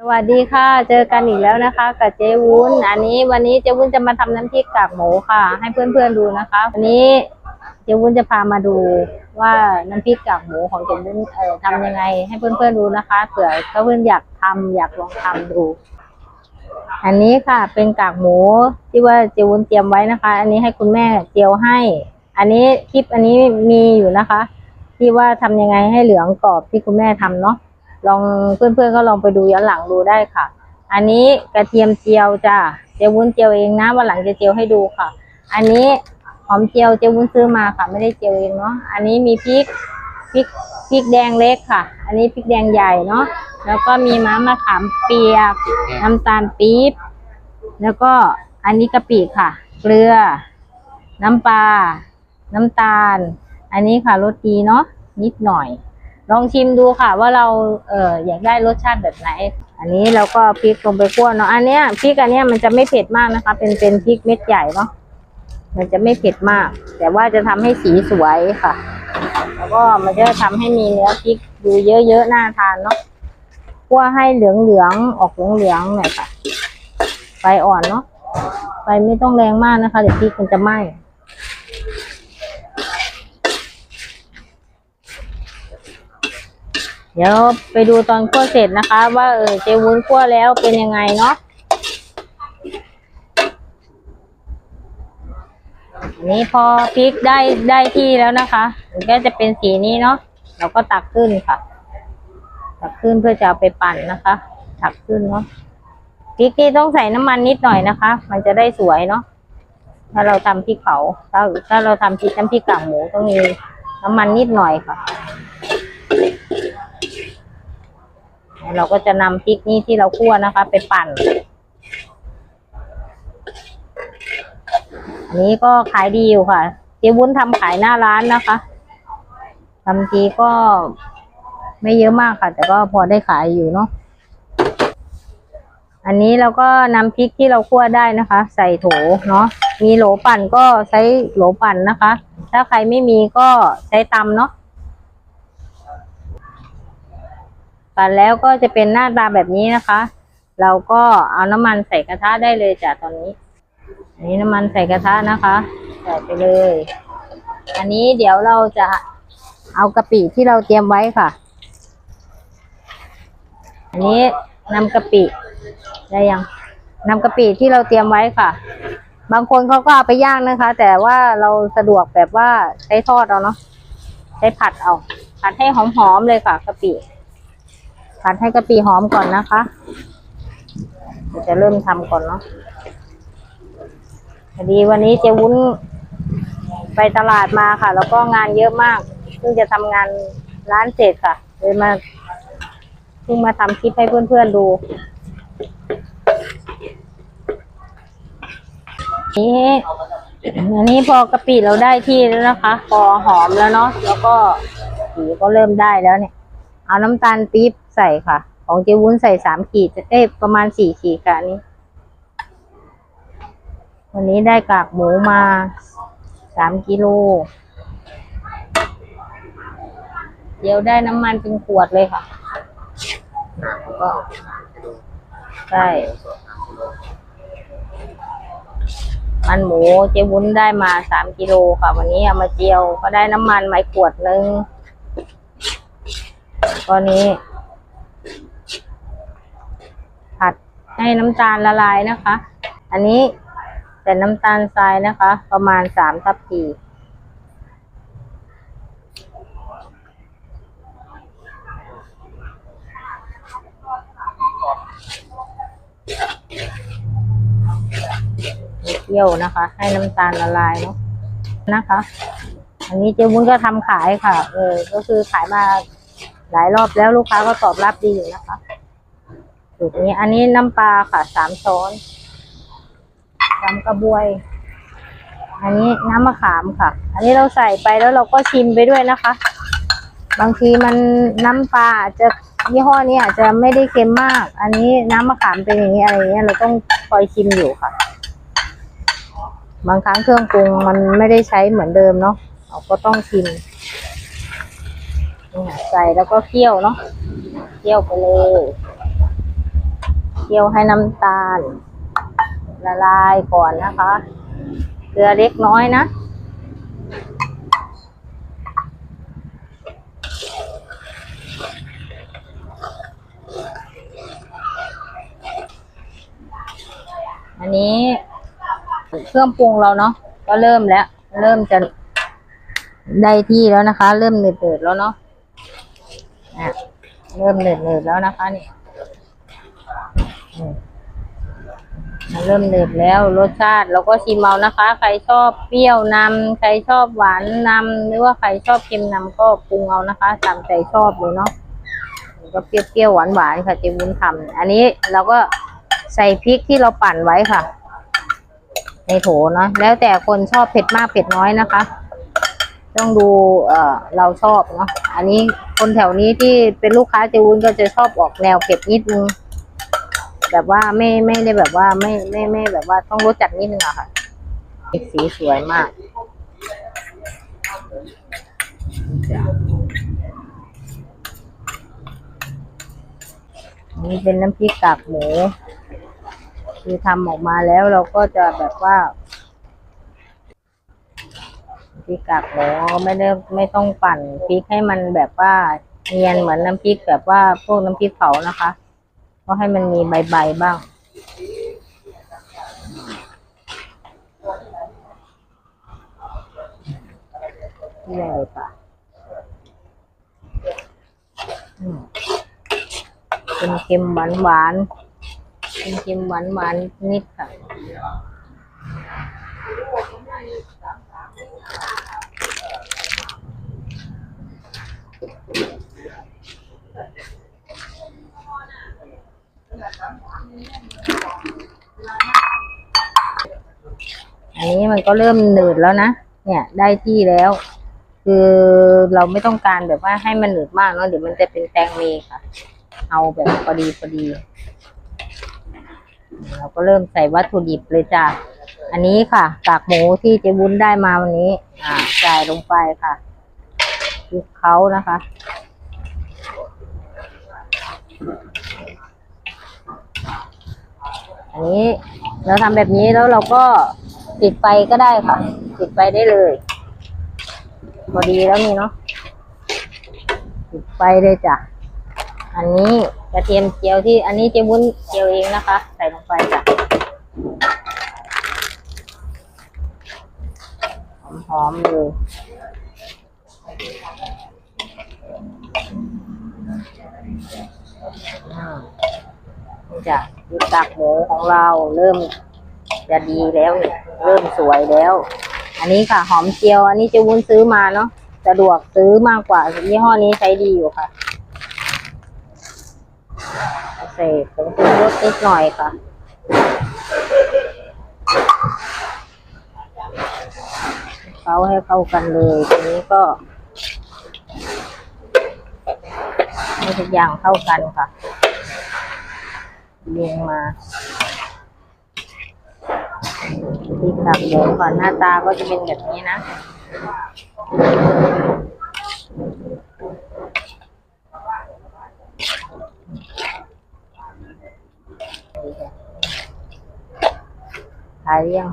สวัสดีค่ะ เจอกันอีกแล้วนะคะ กับเจวุ้น อันนี้วันนี้เจวุ้นจะมาทำน้ำพริกกากหมูค่ะ ให้เพื่อนๆดูนะคะ วันนี้เจวุ้นจะพามาดูว่าน้ำพริกกากหมูของเจวุ้นเอ่อทำยังไง ให้เพื่อนๆดูนะคะเผื่อเพื่อนๆอยากทำอยากลองทำดู อันนี้ค่ะเป็นกากหมูที่ว่าเจวุ้นเตรียมไว้นะคะ อันนี้ให้คุณแม่เจียวให้ อันนี้คลิปอันนี้มีอยู่นะคะ ที่ว่าทำยังไงให้เหลืองกรอบที่คุณแม่ทำเนาะ ลองเพื่อนๆก็ลองไปดูย้อนหลังดูได้ค่ะ อันนี้กระเทียมเจียวจ้ะเจียววุ้นเจียวเองนะวันหลังจะเจียวให้ดูค่ะ อันนี้หอมเจียวเจียววุ้นซื้อมาค่ะ ไม่ได้เจียวเองเนาะอันนี้มีพริกพริกพริกแดงเล็กค่ะ อันนี้พริกแดงใหญ่เนาะแล้วก็มีม้ามะขามเปียกน้ำตาลปี๊บแล้วก็อันนี้กะปิค่ะ เกลือ น้ำปลาน้ำตาล อันนี้ค่ะรสดีเนาะนิดหน่อย ลองชิมดูค่ะว่าเราเอออยากได้รสชาติแบบไหน อันนี้เราก็พริกลงไปคั่วเนาะอันเนี้ยพริกอันเนี้ยมันจะไม่เผ็ดมากนะคะ เป็นเป็นพริกเม็ดใหญ่เนาะมันจะไม่เผ็ดมาก แต่ว่าจะทำให้สีสวยค่ะ แล้วก็มันจะทำให้มีเนื้อพริกดูเยอะๆน่าทานเนาะคั่วให้เหลืองๆออกเหลืองๆหน่อยค่ะไฟอ่อนเนาะไฟไม่ต้องแรงมากนะคะเดี๋ยวพริกมันจะไหม้ เดี๋ยวไปดูตอนคั่วเสร็จนะคะ ว่าเออเจวุ้นคั่วแล้วเป็นยังไงเนาะอันนี้พอพริกได้ได้ที่แล้วนะคะมันก็จะเป็นสีนี้เนาะเราก็ตักขึ้นค่ะ ตักขึ้นเพื่อจะเอาไปปั่นนะคะ ตักขึ้นเนาะพริกนี่ต้องใส่น้ำมันนิดหน่อยนะคะ มันจะได้สวยเนาะถ้าเราทำพริกเผาถ้าถ้าเราทำพริกน้ำพริกกากหมูต้องมีน้ำมันนิดหน่อยค่ะ เราก็จะนำพริกนี้ที่เราคั่วนะคะ ไปปั่น อันนี้ก็ขายดีอยู่ค่ะ เจ๊วุ้นทำขายหน้าร้านนะคะทำทีก็ไม่เยอะมากค่ะ แต่ก็พอได้ขายอยู่เนาะ อันนี้เราก็นำพริกที่เราคั่วได้นะคะ ใส่โถเนาะ มีโหลปั่นก็ใช้โหลปั่นนะคะ ถ้าใครไม่มีก็ใช้ตำเนาะ ปั่นแล้วก็จะเป็นหน้าตาแบบนี้นะคะ เราก็เอาน้ำมันใส่กระทะได้เลยจ้ะตอนนี้อันนี้น้ำมันใส่กระทะนะคะใส่ไปเลย อันนี้เดี๋ยวเราจะเอากะปิที่เราเตรียมไว้ค่ะ อันนี้นำกะปิได้ยังนำกะปิที่เราเตรียมไว้ค่ะ บางคนเขาก็เอาไปย่างนะคะ แต่ว่าเราสะดวกแบบว่าใช้ทอดเอาเนาะใช้ผัดเอาผัดให้หอมๆเลยค่ะกะปิ ผัดให้กะปิหอมก่อนนะคะเดี๋ยวจะเริ่มทำก่อนเนาะพอดีวันนี้เจวุ้นไปตลาดมาค่ะ แล้วก็งานเยอะมากเพิ่งจะทำงานร้านเสร็จค่ะ เลยมาเพิ่งมาทำคลิปให้เพื่อนๆดู นี่อันนี้พอกะปิเราได้ที่แล้วนะคะ พอหอมแล้วเนาะ แล้วก็สีก็เริ่มได้แล้วเนี่ย เอาน้ำตาลปี๊บ ใส่ค่ะ ของเจวุ้นใส่สามขีดเอ้ยประมาณสี่ขีดค่ะอันนี้ วันนี้ได้กากหมูมาสามกิโลเดี๋ยวได้น้ำมันเป็นขวดเลยค่ะก็ใช่มันหมูเจวุ้นได้มาสามกิโลค่ะ วันนี้เอามาเจียวก็ได้น้ำมันไม้ขวดนึงก็นี้ผัด ให้น้ำตาลละลายนะคะ อันนี้แต่น้ำตาลทรายนะคะ ประมาณสามทัพพีเคี่ยวนะคะ ให้น้ำตาลละลายเนาะนะคะ อันนี้เจ๊วุ้นก็ทำขายค่ะ เออ ก็คือขายมาหลายรอบแล้วลูกค้าก็ตอบรับดีอยู่นะคะ สูตรนี้ อันนี้น้ำปลาค่ะสามช้อนสามกระบวย อันนี้น้ำมะขามค่ะ อันนี้เราใส่ไปแล้วเราก็ชิมไปด้วยนะคะ บางทีมันน้ำปลาอาจจะยี่ห้อนี้อาจจะไม่ได้เค็มมาก อันนี้น้ำมะขามเป็นอย่างนี้อะไรเงี้ยเราต้องคอยชิมอยู่ค่ะ บางครั้งเครื่องปรุงมันไม่ได้ใช้เหมือนเดิมเนาะเราก็ต้องชิมใส่แล้วก็เคี่ยวเนาะเคี่ยวไปเลย เคี่ยวให้น้ำตาล ละลายก่อนนะคะ เกลือเล็กน้อยนะ อันนี้เครื่องปรุงเราเนาะก็เริ่มแล้ว เริ่มจะได้ที่แล้วนะคะ เริ่มเนืดๆแล้วเนาะเริ่มเนืดๆแล้วนะคะนี่ มันเริ่มเนือดแล้วรสชาติเราก็ชิมเอานะคะ ใครชอบเปรี้ยวนำใครชอบหวานนำหรือว่าใครชอบเค็มนำก็ปรุงเอานะคะตามใจชอบเลยเนาะก็เปรี้ยวๆหวานๆค่ะเจวุ้นทำอันนี้เราก็ใส่พริกที่เราปั่นไว้ค่ะ ในโถเนาะแล้วแต่คนชอบเผ็ดมากเผ็ดน้อยนะคะ ต้องดูเอ่อเราชอบเนาะอันนี้คนแถวนี้ที่เป็นลูกค้าเจวุ้นก็จะชอบออกแนวเผ็ดนิดนึง แบบว่าไม่ไม่ได้แบบว่าไม่ไม่ไม่แบบว่าต้องรสจัดนิดนึงอะค่ะสีสวยมากนี่เป็นน้ำพริกกากหมู คือทำออกมาแล้วเราก็จะแบบว่าพริกกากหมูไม่ได้ไม่ต้องปั่นพริกให้มันแบบว่าเนียนเหมือนน้ำพริกแบบว่าพวกน้ำพริกเผานะคะ ก็ให้มันมีใบๆบ้างนี่เลยค่ะอืมเค็มๆหวานๆเค็มหวานหวานนิดค่ะ อันนี้มันก็เริ่มหนืดแล้วนะ เนี่ยได้ที่แล้ว คือเราไม่ต้องการแบบว่าให้มันหนืดมากเนาะเดี๋ยวมันจะเป็นแตงเมค่ะ เอาแบบพอดีพอดี เราก็เริ่มใส่วัตถุดิบเลยจ้ะอันนี้ค่ะกากหมูที่เจวุ้นได้มาวันนี้ อ่าใส่ลงไปค่ะคลุกเขานะคะอันนี้เราทำแบบนี้แล้วเราก็ ติดไฟก็ได้ค่ะ ติดไฟได้เลย พอดีแล้วนี่เนาะติดไฟเลยจ้ะ อันนี้กระเทียมเจียวที่อันนี้เจ๊วุ้นเจียวเองนะคะ ใส่ลงไปจ้ะหอมๆเลยอ่าจ้ะดูกากหมูของเราเริ่ม จะดีแล้วเนี่ยเริ่มสวยแล้ว อันนี้ค่ะ หอมเจียว อันนี้เจวุ้นซื้อมาเนาะสะดวกซื้อมากกว่ายี่ห้อนี้ใช้ดีอยู่ค่ะใส่ผงปรุงรสนิดหน่อยค่ะเขาให้เข้ากันเลย ทีนี้ก็ให้ทุกอย่างเข้ากันค่ะเรียงมา ที่กากหมูก่อนหน้าตาก็จะเป็นแบบนี้นะขายหรือยัง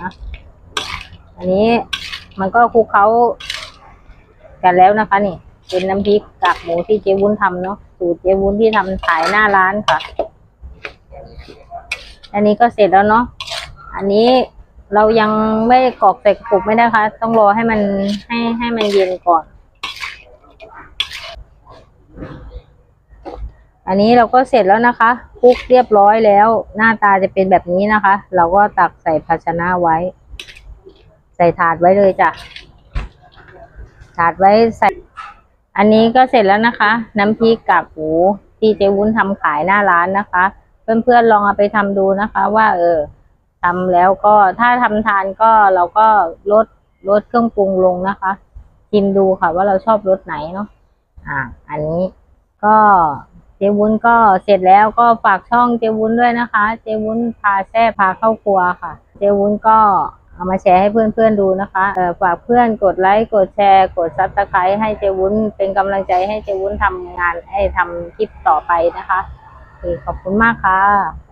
นะอันนี้มันก็คลุกเขากันแล้วนะคะนี่ เป็นน้ำพริกกากหมูที่เจ๊วุ้นทำเนาะสูตรเจ๊วุ้นที่ทำขายหน้าร้านค่ะ อันนี้ก็เสร็จแล้วเนาะ อันนี้เรายังไม่กรอกใส่กระปุกไม่ได้ค่ะต้องรอให้มันให้ให้มันเย็นก่อน อันนี้เราก็เสร็จแล้วนะคะคลุกเรียบร้อยแล้ว หน้าตาจะเป็นแบบนี้นะคะ เราก็ตักใส่ภาชนะไว้ ใส่ถาดไว้เลยจ้ะถาดไว้ใส่ อันนี้ก็เสร็จแล้วนะคะ น้ำพริกกากหมูที่เจวุ้นทำขายหน้าร้านนะคะ เพื่อนๆลองเอาไปทำดูนะคะ ว่าเออ ทำแล้วก็ถ้าทำทานก็เราก็ลดลดเครื่องปรุงลงนะคะชิมดูค่ะว่าเราชอบรสไหนเนาะอ่า อันนี้ก็เจวุ้นก็เสร็จแล้วก็ฝากช่องเจวุ้นด้วยนะคะ เจวุ้นพาแซ่พาเข้าครัวค่ะ เจวุ้นก็เอามาแชร์ให้เพื่อนๆดูนะคะเออฝากเพื่อนกดไลค์กดแชร์ กดซับสไครต์ให้เจวุ้นเป็นกำลังใจให้เจวุ้นทำงานให้ทำคลิปต่อไปนะคะขอบคุณมากค่ะ